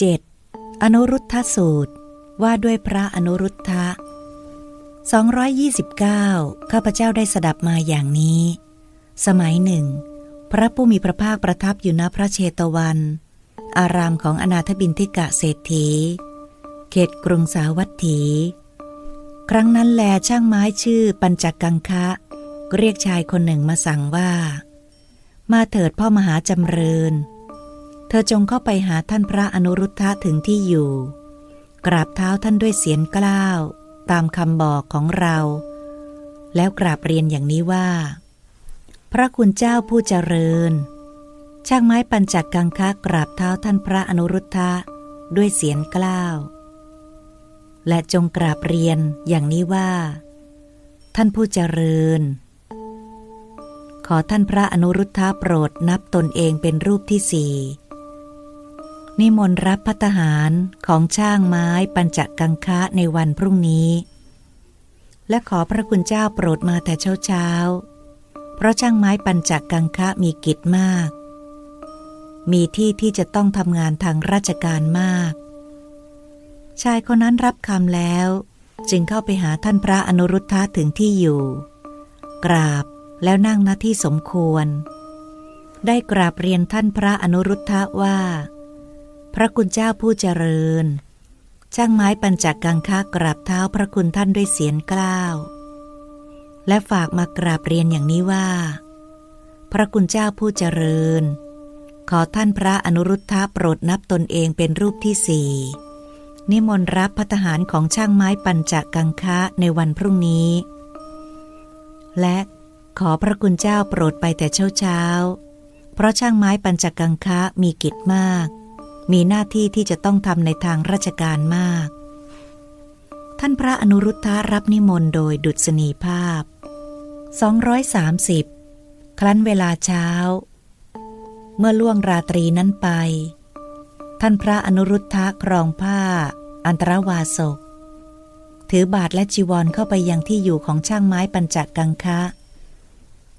7. อนุรุทธสูตร ว่าด้วยพระอนุรุทธะ229 ข้าพเจ้าได้สดับมาอย่างนี้ สมัยหนึ่ง พระผู้มีพระภาคประทับอยู่ณพระเชตวัน อารามของอนาถบินทิกะเศรษฐี เขตกรุงสาวัตถี ครั้งนั้นแลช่างไม้ชื่อปัญจกังคะ เรียกชายคนหนึ่งมาสั่งว่า มาเถิดพ่อมหาจำเริญ เธอจงเข้าไปหาท่านพระอนุรุทธะถึงที่อยู่ กราบเท้าท่านด้วยเสียงกล้าว ตามคำบอกของเรา แล้วกราบเรียนอย่างนี้ว่า พระคุณเจ้าผู้เจริญ ช่างไม้ปัญจกังคะกราบเท้าท่านพระอนุรุทธะด้วยเสียงกล้าว และจงกราบเรียนอย่างนี้ว่า ท่านผู้เจริญขอท่านพระอนุรุทธะโปรดนับตนเองเป็นรูปที่สี่ นิมนต์รับพัตหารของช่างไม้ปัญจกังคะในวันพรุ่งนี้ และขอพระคุณเจ้าโปรดมาแต่เช้าเช้า เพราะช่างไม้ปัญจกังคะมีกิจมาก มีที่ที่จะต้องทำงานทางราชการมากชายคนนั้นรับคำแล้ว จึงเข้าไปหาท่านพระอนุรุทธะถึงที่อยู่ กราบแล้วนั่งหน้าที่สมควร ได้กราบเรียนท่านพระอนุรุทธะว่า พระคุณเจ้าผู้เจริญ ช่างไม้ปัญจกังคะกราบเท้าพระคุณท่านด้วยเสียงกล้าว และฝากมากราบเรียนอย่างนี้ว่า พระคุณเจ้าผู้เจริญ ขอท่านพระอนุรุทธะโปรดนับตนเองเป็นรูปที่สี่นิมนต์รับพัตหารของช่างไม้ปัญจกังคะในวันพรุ่งนี้ และขอพระคุณเจ้าโปรดไปแต่เช้าเช้า เพราะช่างไม้ปัญจกังคะมีกิจมาก มีหน้าที่ที่จะต้องทำในทางราชการมาก ท่านพระอนุรุทธะรับนิมนต์โดยดุษณีภาพ 230 ครั้นเวลาเช้า เมื่อล่วงราตรีนั้นไป ท่านพระอนุรุทธะครองผ้า อันตรวาสก ถือบาทและจีวรเข้าไปยังที่อยู่ของช่างไม้ปัญจกังคะ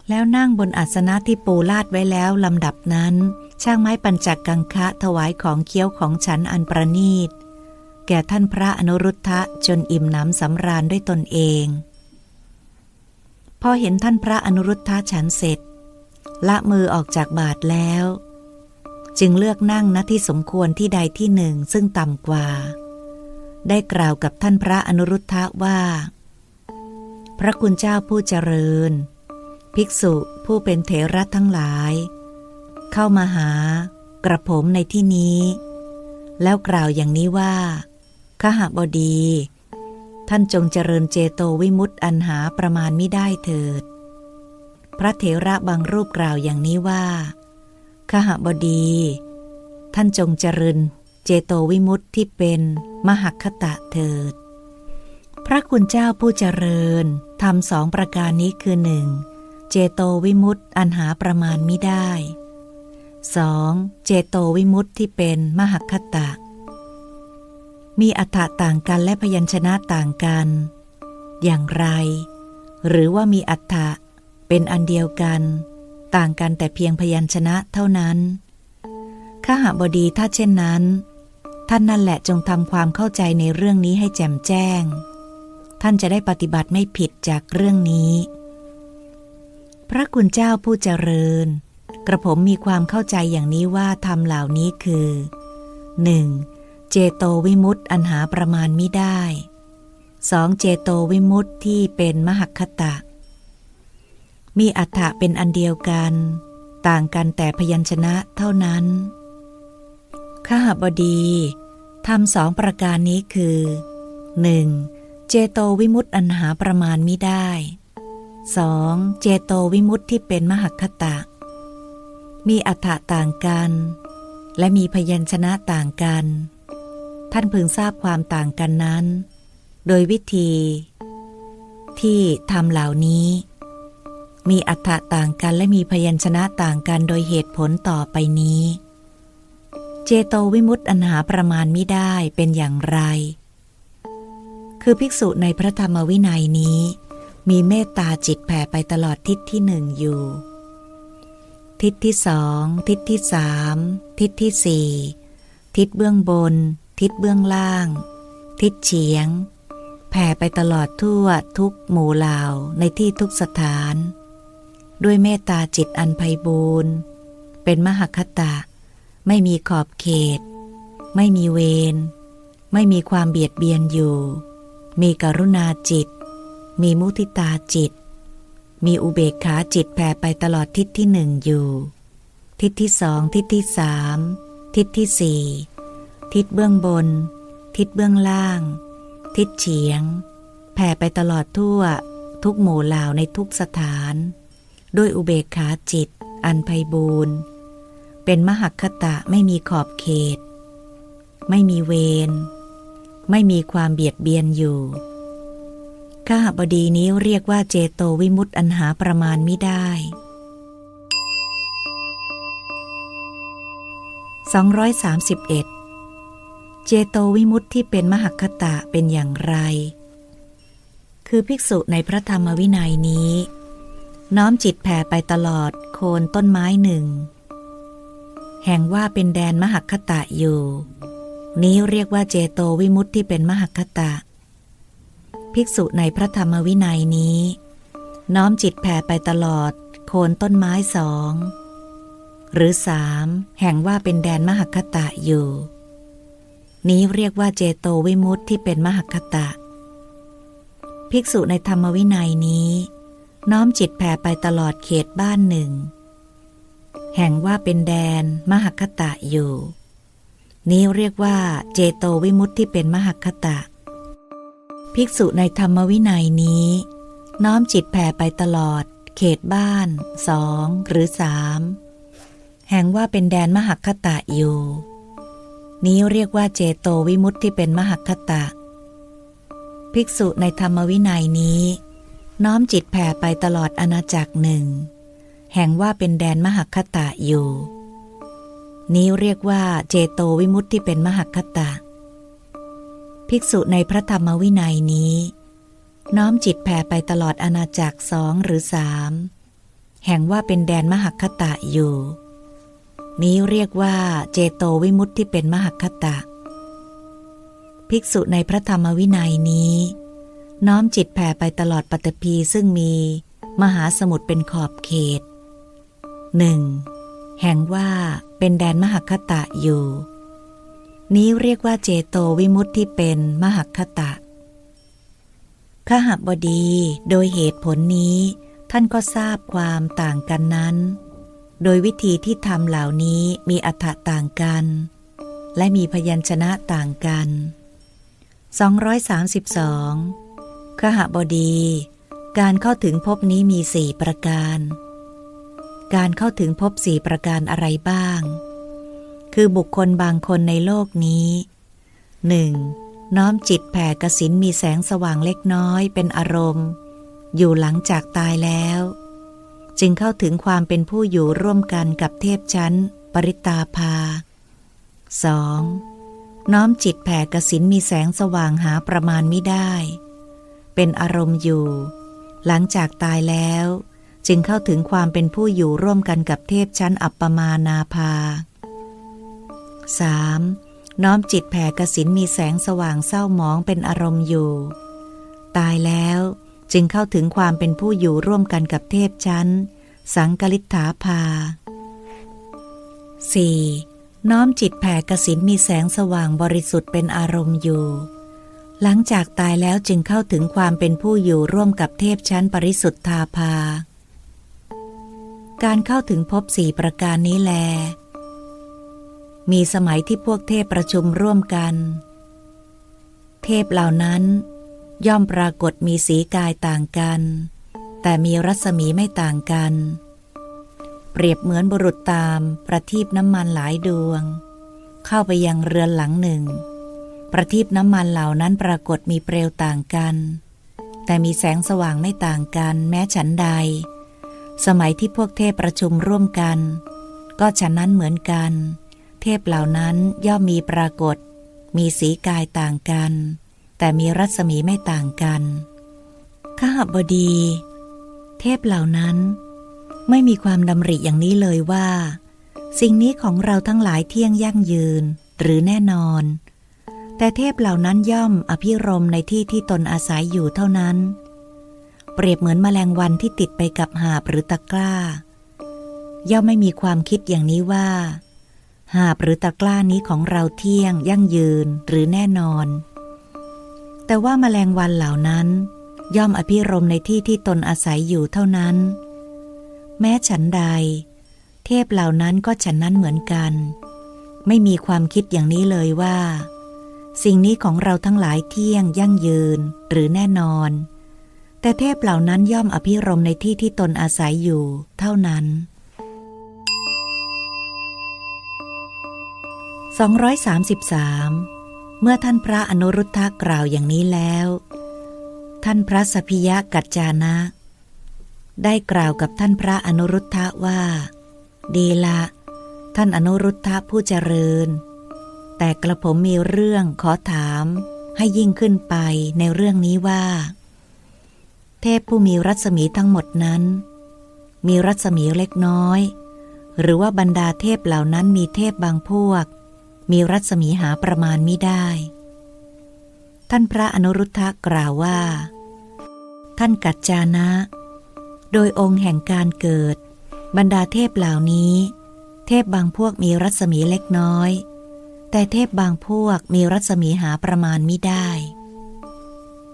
แล้วนั่งบนอาสนะที่ปูลาดไว้แล้วลำดับนั้น ช่างไม้ปัญจักกังคะถวายของเคี้ยวของฉันอันประณีต แก่ท่านพระอนุรุทธะจนอิ่มหน้ำสำราญด้วยตนเอง พอเห็นท่านพระอนุรุทธะฉันเสร็จ ละมือออกจากบาทแล้ว จึงเลือกนั่งณที่สมควรที่ใดที่หนึ่งซึ่งต่ำกว่า ได้กล่าวกับท่านพระอนุรุทธะว่า พระคุณเจ้าผู้เจริญ ภิกษุผู้เป็นเถระทั้งหลาย เข้ามาหากระผมในที่นี้ แล้วกล่าวอย่างนี้ว่าขหบดี ท่านจงเจริญเจโตวิมุตติอันหาประมาณมิได้เถิด พระเถระบางรูปกล่าวอย่างนี้ว่าขหบดี ท่านจงเจริญเจโตวิมุตติที่เป็นมหคตะเถิด พระคุณเจ้าผู้เจริญทำสองประการนี้คือหนึ่งเจโตวิมุตติอันหาประมาณมิได้ 2. เจโตวิมุตติที่เป็นมหคตะ มีอัฏฐะต่างกันและพยัญชนะต่างกัน อย่างไร หรือว่ามีอัฏฐะเป็นอันเดียวกัน ต่างกันแต่เพียงพยัญชนะเท่านั้นข้าหาบดีถ้าเช่นนั้น ท่านนั่นแหละจงทำความเข้าใจในเรื่องนี้ให้แจ่มแจ้ง ท่านจะได้ปฏิบัติไม่ผิดจากเรื่องนี้ พระคุณเจ้าผู้เจริญ กระผมมีความเข้าใจอย่างนี้ว่าธรรมเหล่านี้คือ 1. เจโตวิมุตติอันหาประมาณมิได้ 2. เจโตวิมุตติที่เป็นมหคตะ มีอัฏฐะเป็นอันเดียวกัน ต่างกันแต่พยัญชนะเท่านั้นข้าหบดีทำสองประการนี้คือ 1. เจโตวิมุตติอันหาประมาณมิได้ 2. เจโตวิมุตติที่เป็นมหคคตะ มีอัฏฐะต่างกัน และมีพยัญชนะต่างกัน ท่านพึงทราบความต่างกันนั้น โดยวิธี ที่ทำเหล่านี้ มีอัฏฐะต่างกันและมีพยัญชนะต่างกันโดยเหตุผลต่อไปนี้ เจโตวิมุตติอันหาประมาณไมิได้เป็นอย่างไร คือภิกษุในพระธรรมวินัยนี้ มีเมตตาจิตแผ่ไปตลอดทิศที่หนึ่งอยู่ ทิศที่สอง ทิศที่สาม ทิศที่สี่ ทิศเบื้องบน ทิศเบื้องล่าง ทิศเฉียง แผ่ไปตลอดทั่วทุกหมู่เหล่าในที่ทุกสถาน ด้วยเมตตาจิตอันไพบูรณ์เป็นมหคตะ ไม่มีขอบเขต ไม่มีเวร ไม่มีความเบียดเบียนอยู่ มีกรุณาจิต มีมุทิตาจิต มีอุเบกขาจิตแผ่ไปตลอดทิศที่หนึ่งอยู่ ทิศที่สองทิศที่สามทิศที่สี่ทิศเบื้องบน ทิศเบื้องล่าง ทิศเฉียง แผ่ไปตลอดทั่ว ทุกหมู่เหล่าในทุกสถาน ด้วยอุเบกขาจิต อันไพบูรณ์เป็นมหคตะไม่มีขอบเขต ไม่มีเวร ไม่มีความเบียดเบียนอยู่ ข้าบดีนี้เรียกว่าเจโตวิมุตติอันหาประมาณไม่ได้ 231 เจโตวิมุตติที่เป็นมหคตะเป็นอย่างไร คือภิกษุในพระธรรมวินัยนี้ น้อมจิตแผ่ไปตลอดโคนต้นไม้หนึ่ง แห่งว่าเป็นแดนมหคตะอยู่ นี้เรียกว่าเจโตวิมุตติที่เป็นมหคตะ ภิกษุในพระธรรมวินัยนี้ น้อมจิตแผ่ไปตลอด โคนต้นไม้สอง หรือสามแห่งว่าเป็นแดนมหคตะอยู่ นี้เรียกว่าเจโตวิมุตติที่เป็นมหคตะ ภิกษุในธรรมวินัยนี้ น้อมจิตแผ่ไปตลอดเขตบ้านหนึ่ง แห่งว่าเป็นแดนมหคตะอยู่ นี้เรียกว่าเจโตวิมุตติที่เป็นมหคตะ ภิกษุในธรรมวินัยนี้ น้อมจิตแผ่ไปตลอด เขตบ้านสองหรือสามแห่งว่าเป็นแดนมหคตะอยู่ นี้เรียกว่าเจโตวิมุตติที่เป็นมหคตะ ภิกษุในธรรมวินัยนี้ น้อมจิตแผ่ไปตลอดอาณาจักรหนึ่ง แห่งว่าเป็นแดนมหคตะอยู่ นี้เรียกว่าเจโตวิมุตติที่เป็นมหคตะ ภิกษุในพระธรรมวินัยนี้ น้อมจิตแผ่ไปตลอดอาณาจักรสองหรือสามแห่งว่าเป็นแดนมหคตะอยู่ นี้เรียกว่าเจโตวิมุตติที่เป็นมหคตะ ภิกษุในพระธรรมวินัยนี้ น้อมจิตแผ่ไปตลอดปัตตภีซึ่งมีมหาสมุทรเป็นขอบเขตหนึ่งแห่งว่าเป็นแดนมหคตะอยู่ นี้เรียกว่าเจโตวิมุตติที่เป็นมหคตะขหบดีโดยเหตุผลนี้ ท่านก็ทราบความต่างกันนั้น โดยวิธีที่ทำเหล่านี้มีอัฏฐต่างกัน และมีพยัญชนะต่างกัน 232ขหบดี การเข้าถึงภพนี้มีสี่ประการ การเข้าถึงภพสี่ประการอะไรบ้าง คือบุคคลบางคนในโลกนี้หนึ่งน้อมจิตแผ่กสินมีแสงสว่างเล็กน้อยเป็นอารมณ์ อยู่หลังจากตายแล้ว จึงเข้าถึงความเป็นผู้อยู่ร่วมกันกับเทพชั้น ปริตาภา 2. น้อมจิตแผ่กสินมีแสงสว่างหาประมาณไม่ได้ เป็นอารมณ์อยู่ หลังจากตายแล้ว จึงเข้าถึงความเป็นผู้อยู่ร่วมกันกับเทพชั้นอัปปมานาภา 3. น้อมจิตแผ่กสินมีแสงสว่างเศร้าหมองเป็นอารมณ์อยู่ ตายแล้วจึงเข้าถึงความเป็นผู้อยู่ร่วมกันกับเทพชั้น สังกลิฐาภา 4. น้อมจิตแผ่กสินมีแสงสว่างบริสุทธิ์เป็นอารมณ์อยู่ หลังจากตายแล้วจึงเข้าถึงความเป็นผู้อยู่ร่วมกับเทพชั้นปริสุทธาภา การเข้าถึงภพสี่ประการนี้แล มีสมัยที่พวกเทพประชุมร่วมกัน เทพเหล่านั้นย่อมปรากฏมีสีกายต่างกัน แต่มีรัศมีไม่ต่างกัน เปรียบเหมือนบุรุษตามประทีปน้ำมันหลายดวง เข้าไปยังเรือนหลังหนึ่ง ประทีปน้ำมันเหล่านั้นปรากฏมีเปลวต่างกัน แต่มีแสงสว่างไม่ต่างกัน แม้ฉันใด สมัยที่พวกเทพประชุมร่วมกัน ก็ฉันนั้นเหมือนกันเเทพเหล่านั้นย่อมมีปรากฏ มีสีกายต่างกัน แต่มีรัศมีไม่ต่างกันข้าบดี เทพเหล่านั้น ไม่มีความดำริอย่างนี้เลยว่า สิ่งนี้ของเราทั้งหลายเที่ยงยั่งยืนหรือแน่นอน แต่เทพเหล่านั้นย่อมอภิรมในที่ที่ตนอาศัยอยู่เท่านั้น เปรียบเหมือนแมลงวันที่ติดไปกับหาบหรือตะกร้า ย่อมไม่มีความคิดอย่างนี้ว่า หาบหรือตะกร้านี้ของเราเที่ยง ยั่งยืนหรือแน่นอน แต่ว่าแมลงวันเหล่านั้น ย่อมอภิรมในที่ที่ตนอาศัยอยู่เท่านั้น แม้ฉันใด เทพเหล่านั้นก็ฉันนั้นเหมือนกัน ไม่มีความคิดอย่างนี้เลยว่า สิ่งนี้ของเราทั้งหลายเที่ยง ยั่งยืนหรือแน่นอน แต่เทพเหล่านั้นย่อมอภิรมในที่ที่ตนอาศัยอยู่เท่านั้น 233 เมื่อท่านพระอนุรุทธะกล่าวอย่างนี้แล้ว ท่านพระสพพิยะกัจจานะ ได้กล่าวกับท่านพระอนุรุทธะว่า ดีละท่านอนุรุทธะผู้เจริญ แต่กระผมมีเรื่องขอถามให้ยิ่งขึ้นไปในเรื่องนี้ว่า เทพผู้มีรัศมีทั้งหมดนั้น มีรัศมีเล็กน้อย หรือว่าบรรดาเทพเหล่านั้นมีเทพบางพวก มีรัศมีหาประมาณไม่ได้ ท่านพระอนุรุทธะกล่าวว่า ท่านกัจจานะ โดยองค์แห่งการเกิด บรรดาเทพเหล่านี้ เทพบางพวกมีรัศมีเล็กน้อย แต่เทพบางพวกมีรัศมีหาประมาณไม่ได้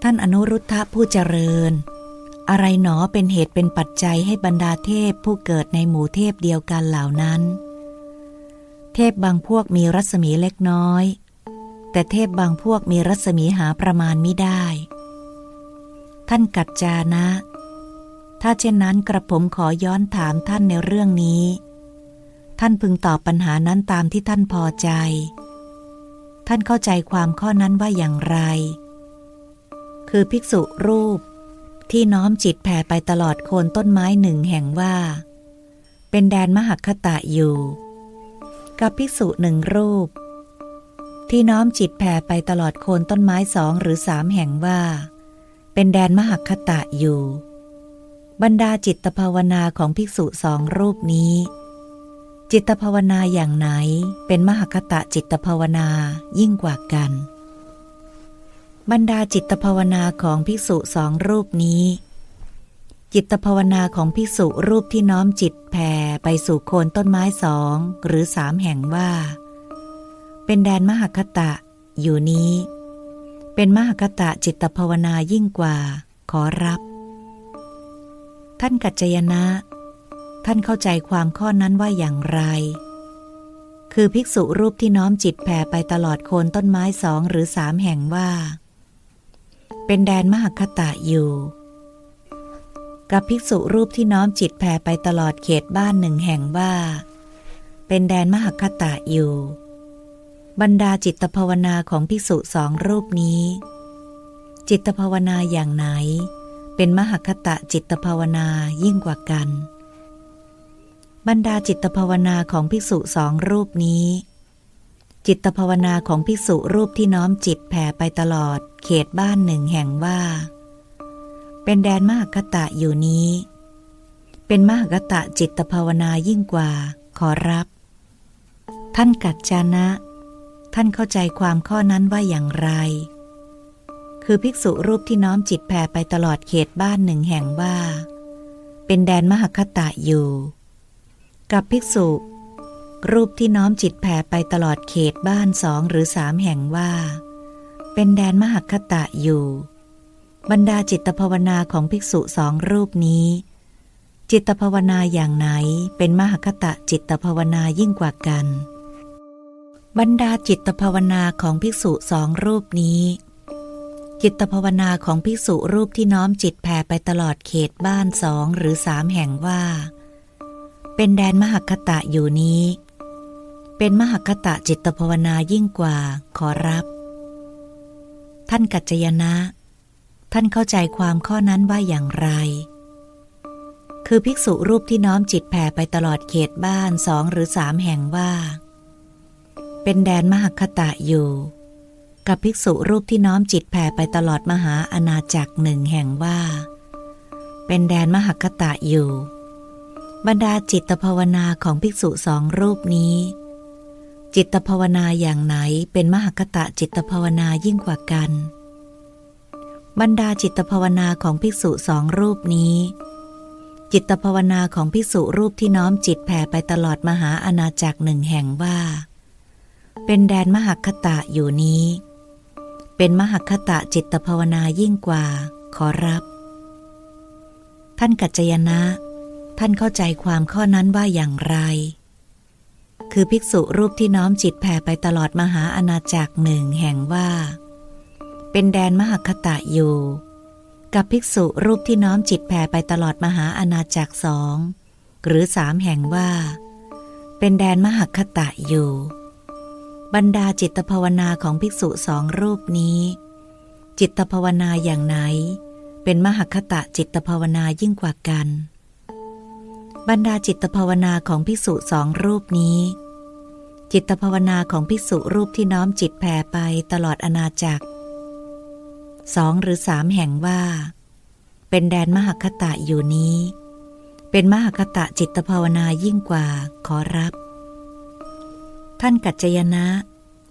ท่านอนุรุทธะผู้เจริญ อะไรหนอเป็นเหตุเป็นปัจจัยให้บรรดาเทพผู้เกิดในหมู่เทพเดียวกันเหล่านั้น ทพบางพวกมีรัศมีเล็กน้อย แต่เทพบางพวกมีรัศมีหาประมาณไม่ได้ ท่านกัจจานะ ถ้าเช่นนั้นกระผมขอย้อนถามท่านในเรื่องนี้ ท่านพึงตอบปัญหานั้นตามที่ท่านพอใจ ท่านเข้าใจความข้อนั้นว่าอย่างไร คือภิกษุรูปที่น้อมจิตแผ่ไปตลอดโคนต้นไม้หนึ่งแห่งว่า เป็นแดนมหัคตะอยู่ กับภิกษุหนึ่งรูป ที่น้อมจิตแผ่ไปตลอดโคนต้นไม้สองหรือสามแห่งว่า เป็นแดนมหัคตะอยู่ บรรดาจิตภาวนาของภิกษุสองรูปนี้ จิตภาวนาอย่างไหนเป็นมหคตะจิตภาวนายิ่งกว่ากัน บรรดาจิตภาวนาของภิกษุสองรูปนี้ จิตภาวนาของภิกษุรูปที่น้อมจิตแผ่ไปสู่โคนต้นไม้สองหรือสามแห่งว่า เป็นแดนมหคตะ อยู่นี้ เป็นมหคตะจิตภาวนายิ่งกว่า ขอรับ ท่านกัจจยนะ ท่านเข้าใจความข้อนั้นว่าอย่างไร คือภิกษุรูปที่น้อมจิตแผ่ไปตลอดโคนต้นไม้สองหรือสามแห่งว่า เป็นแดนมหคตะอยู่ กับภิกษุรูปที่น้อมจิตแผ่ไปตลอดเขตบ้านหนึ่งแห่งว่า เป็นแดนมหคตะอยู่ บรรดาจิตภาวนาของภิกษุสองรูปนี้ จิตภาวนาอย่างไหน เป็นมหคตะจิตภาวนายิ่งกว่ากัน บรรดาจิตภาวนาของภิกษุสองรูปนี้ จิตภาวนาของภิกษุรูปที่น้อมจิตแผ่ไปตลอดเขตบ้านหนึ่งแห่งว่าเเป็นแดนมหคตะอยู่นี้ เป็นมหคตะจิตภาวนายิ่งกว่าขอรับ ท่านกัจจานะ ท่านเข้าใจความข้อนั้นว่าอย่างไร คือภิกษุรูปที่น้อมจิตแผ่ไปตลอดเขตบ้านหนึ่งแห่งว่า เป็นแดนมหคตะอยู่ กับภิกษุ รูปที่น้อมจิตแผ่ไปตลอดเขตบ้านสองหรือสามแห่งว่า เป็นแดนมหคตะอยู่ บรรดาจิตภาวนาของภิกษุสองรูปนี้ จิตภาวนาอย่างไหนเป็นมหคตะจิตภาวนายิ่งกว่ากัน บรรดาจิตภาวนาของภิกษุสองรูปนี้ จิตภาวนาของภิกษุรูปที่น้อมจิตแผ่ไปตลอดเขตบ้านสองหรือสามแห่งว่า เป็นแดนมหคตะอยู่นี้ เป็นมหคตะจิตภาวนายิ่งกว่าขอรับ ท่านกัจจยนะ ท่านเข้าใจความข้อนั้นว่าอย่างไร คือภิกษุรูปที่น้อมจิตแผ่ไปตลอดเขตบ้านสองหรือสามแห่งว่า เป็นแดนมหคตะอยู่ กับภิกษุรูปที่น้อมจิตแผ่ไปตลอดมหาอาณาจักรหนึ่งแห่งว่า เป็นแดนมหคตะอยู่ บรรดาจิตภาวนาของภิกษุสองรูปนี้ จิตภาวนาอย่างไหนเป็นมหคตะจิตภาวนายิ่งกว่ากัน บรรดาจิตภาวนาของภิกษุสองรูปนี้ จิตภาวนาของภิกษุรูปที่น้อมจิตแผ่ไปตลอดมหาอาณาจักรหนึ่งแห่งว่า เป็นแดนมหคตะอยู่นี้ เป็นมหคตะจิตภาวนายิ่งกว่า ขอรับ ท่านกัจจยนะ ท่านเข้าใจความข้อนั้นว่าอย่างไร คือภิกษุรูปที่น้อมจิตแผ่ไปตลอดมหาอาณาจักรหนึ่งแห่งว่า เป็นแดนมหคตะอยู่ กับภิกษุรูปที่น้อมจิตแผ่ไปตลอดมหาอาณาจักรสอง หรือสามแห่งว่า เป็นแดนมหคตะอยู่ บรรดาจิตภาวนาของภิกษุสองรูปนี้ จิตภาวนาอย่างไหน เป็นมหคตะจิตภาวนายิ่งกว่ากัน บรรดาจิตภาวนาของภิกษุสองรูปนี้จิตภาวนาของภิกษุรูปที่น้อมจิตแผ่ไปตลอดอาณาจักร สองหรือสามแห่งว่า เป็นแดนมหคตะอยู่นี้ เป็นมหคตะจิตภาวนายิ่งกว่าขอรับ ท่านกัจจยนะ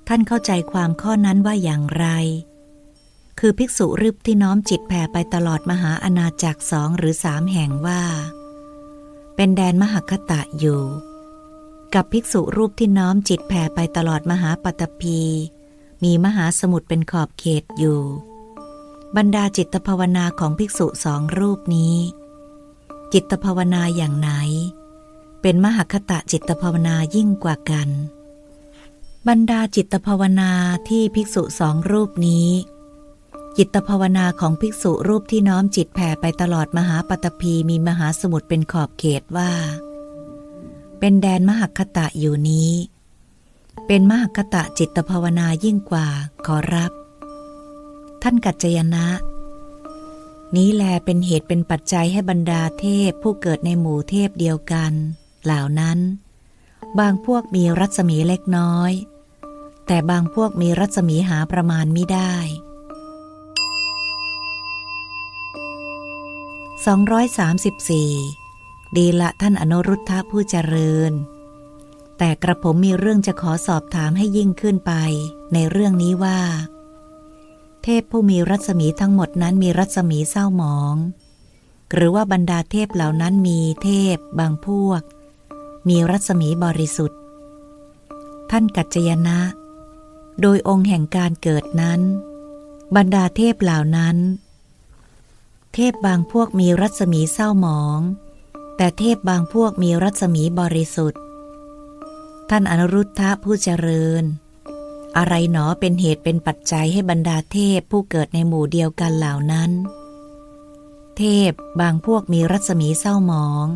ท่านเข้าใจความข้อนั้นว่าอย่างไร คือภิกษุรูปที่น้อมจิตแผ่ไปตลอดมหาอาณาจักรสองหรือสามแห่งว่า เป็นแดนมหคตะอยู่ กับภิกษุรูปที่น้อมจิตแผ่ไปตลอดมหาปัตตภีมีมหาสมุทรเป็นขอบเขตอยู่ บรรดาจิตภาวนาของภิกษุสองรูปนี้ จิตภาวนาอย่างไหน เป็นมหคตะจิตภาวนายิ่งกว่ากัน บรรดาจิตภาวนาที่ภิกษุสองรูปนี้ จิตภาวนาของภิกษุรูปที่น้อมจิตแผ่ไปตลอดมหาปตพีมีมหาสมุทรเป็นขอบเขตว่า เป็นแดนมหคตะอยู่นี้ เป็นมหคตะจิตภาวนายิ่งกว่าขอรับ ท่านกัจจยนะ นี้แลเป็นเหตุเป็นปัจจัยให้บรรดาเทพผู้เกิดในหมู่เทพเดียวกัน เหล่านั้น บางพวกมีรัศมีเล็กน้อย แต่บางพวกมีรัศมีหาประมาณไม่ได้ 234 ดีละท่านอนุรุทธะผู้เจริญ แต่กระผมมีเรื่องจะขอสอบถามให้ยิ่งขึ้นไปในเรื่องนี้ว่า เทพผู้มีรัศมีทั้งหมดนั้นมีรัศมีเศร้าหมอง หรือว่าบรรดาเทพเหล่านั้นมีเทพบางพวก มีรัศมีบริสุทธิ์ ท่านกัจจยนะ โดยองค์แห่งการเกิดนั้น บรรดาเทพเหล่านั้น เทพบางพวกมีรัศมีเศร้าหมอง แต่เทพบางพวกมีรัศมีบริสุทธิ์ ท่านอนุรุทธะผู้เจริญ อะไรหนอเป็นเหตุเป็นปัจจัยให้บรรดาเทพผู้เกิดในหมู่เดียวกันเหล่านั้น เทพบางพวกมีรัศมีเศร้าหมอง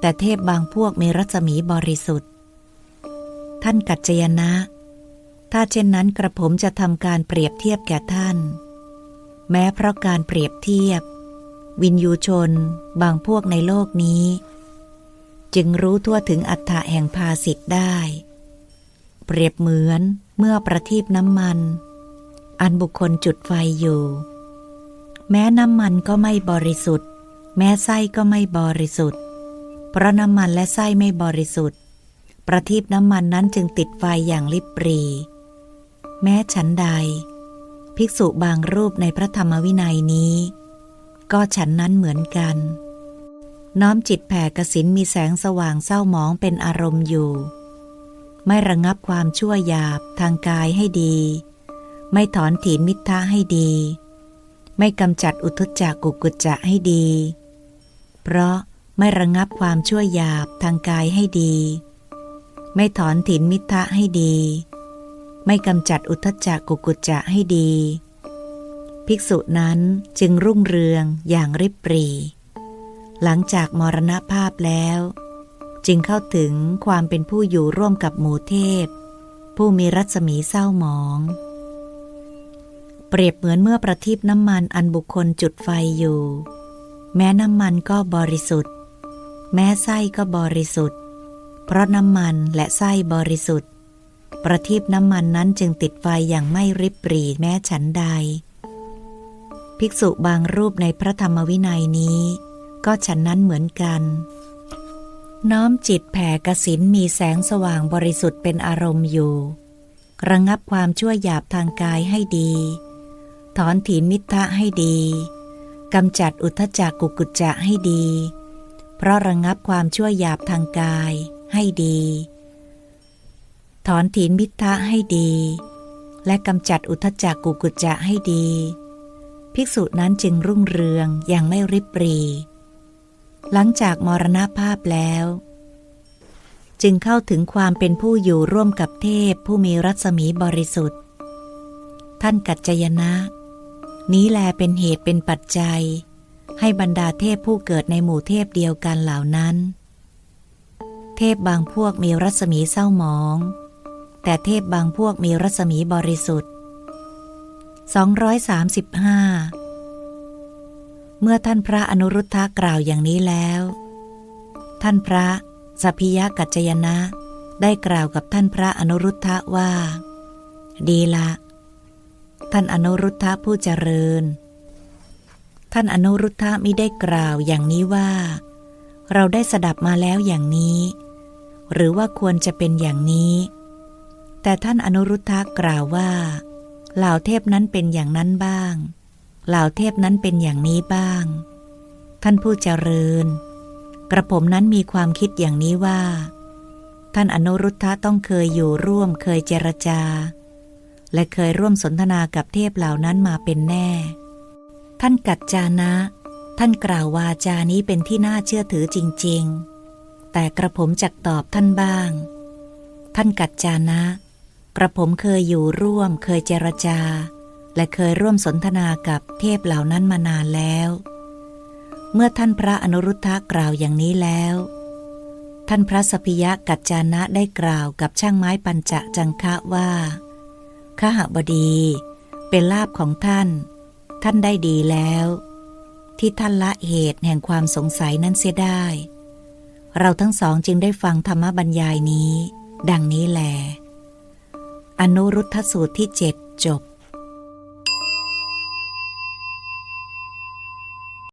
แต่เทพบางพวกมีรัศมีบริสุทธิ์ ท่านกัจจยนะ ถ้าเช่นนั้นกระผมจะทำการเปรียบเทียบแก่ท่าน แม้เพราะการเปรียบเทียบ วินยูชน บางพวกในโลกนี้ จึงรู้ทั่วถึงอัฏฐะแห่งภาสิทธ์ได้ เปรียบเหมือน เมื่อประทีปน้ำมัน อันบุคคลจุดไฟอยู่ แม้น้ำมันก็ไม่บริสุทธิ์ แม้ไส้ก็ไม่บริสุทธิ์ เพราะน้ำมันและไส้ไม่บริสุทธิ์ ประทีปน้ำมันนั้นจึงติดไฟอย่างลิบปรี แม้ฉันใด ภิกษุบางรูปในพระธรรมวินัยนี้ ก็ฉันนั้นเหมือนกัน น้อมจิตแผ่กสินมีแสงสว่างเศร้าหมองเป็นอารมณ์อยู่ ไม่ระงับความชั่วหยาบทางกายให้ดี ไม่ถอนถีนมิทะให้ดี ไม่กำจัดอุทจจากกุกุจจะให้ดี เพราะไม่ระงับความชั่วหยาบทางกายให้ดี ไม่ถอนถีนมิทะให้ดี ไม่กำจัดอุทจจะกุกุจจะให้ดี ภิกษุนั้นจึงรุ่งเรืองอย่างริบปรี หลังจากมรณภาพแล้ว จึงเข้าถึงความเป็นผู้อยู่ร่วมกับหมู่เทพ ผู้มีรัศมีเศร้าหมอง เปรียบเหมือนเมื่อประทีปน้ำมันอันบุคคลจุดไฟอยู่ แม้น้ำมันก็บริสุทธิ์ แม้ไส้ก็บริสุทธิ์ เพราะน้ำมันและไส้บริสุทธิ์ ประทีปน้ำมันนั้นจึงติดไฟอย่างไม่ริบปรีแม้ฉันใด ภิกษุบางรูปในพระธรรมวินัยนี้ ก็ฉันนั้นเหมือนกัน น้อมจิตแผ่กสินมีแสงสว่างบริสุทธิ์เป็นอารมณ์อยู่ ระงับความชั่วหยาบทางกายให้ดี ถอนถีนมิทะให้ดีกำจัดอุทจักกุกุจจะให้ดี เพราะระงับความชั่วหยาบทางกายให้ดี ถอนถีนมิทะให้ดี และกำจัดอุทจักกุกุจจะให้ดี ภิกษุนั้นจึงรุ่งเรืองอย่างไม่ริบรี หลังจากมรณภาพแล้ว จึงเข้าถึงความเป็นผู้อยู่ร่วมกับเทพผู้มีรัศมีบริสุทธิ์ ท่านกัจจยนะ นี้แลเป็นเหตุเป็นปัจจัย ให้บรรดาเทพผู้เกิดในหมู่เทพเดียวกันเหล่านั้น เทพบางพวกมีรัศมีเศร้าหมอง แต่เทพบางพวกมีรัศมีบริสุทธิ์235 เมื่อท่านพระอนุรุทธะกล่าวอย่างนี้แล้ว ท่านพระสัพพิยะกัจจยนะ ได้กล่าวกับท่านพระอนุรุทธะว่า ดีละ ท่านอนุรุทธะผู้เจริญ ท่านอนุรุทธะมิได้กล่าวอย่างนี้ว่า เราได้สดับมาแล้วอย่างนี้ หรือว่าควรจะเป็นอย่างนี้ แต่ท่านอนุรุทธะกล่าวว่าเหล่าเทพนั้นเป็นอย่างนั้นบ้าง เหล่าเทพนั้นเป็นอย่างนี้บ้าง ท่านผู้เจริญ กระผมนั้นมีความคิดอย่างนี้ว่า ท่านอนุรุทธะต้องเคยอยู่ร่วมเคยเจรจา และเคยร่วมสนทนากับเทพเหล่านั้นมาเป็นแน่ ท่านกัจจานะ ท่านกล่าววาจานี้เป็นที่น่าเชื่อถือจริง ๆ แต่กระผมจักตอบท่านบ้าง ท่านกัจจานะ กระผมเคยอยู่ร่วมเคยเจรจา และเคยร่วมสนทนากับเทพเหล่านั้นมานานแล้ว เมื่อท่านพระอนุรุทธะกล่าวอย่างนี้แล้ว ท่านพระสพิยะกัจจานะได้กล่าวกับช่างไม้ปัญจจังคะว่าข้าหบดี เป็นลาบของท่าน ท่านได้ดีแล้ว ที่ท่านละเหตุแห่งความสงสัยนั้นเสียได้ เราทั้งสองจึงได้ฟังธรรมบรรยายนี้ ดังนี้แล อนุรุทธสูตรที่เจ็ดจบ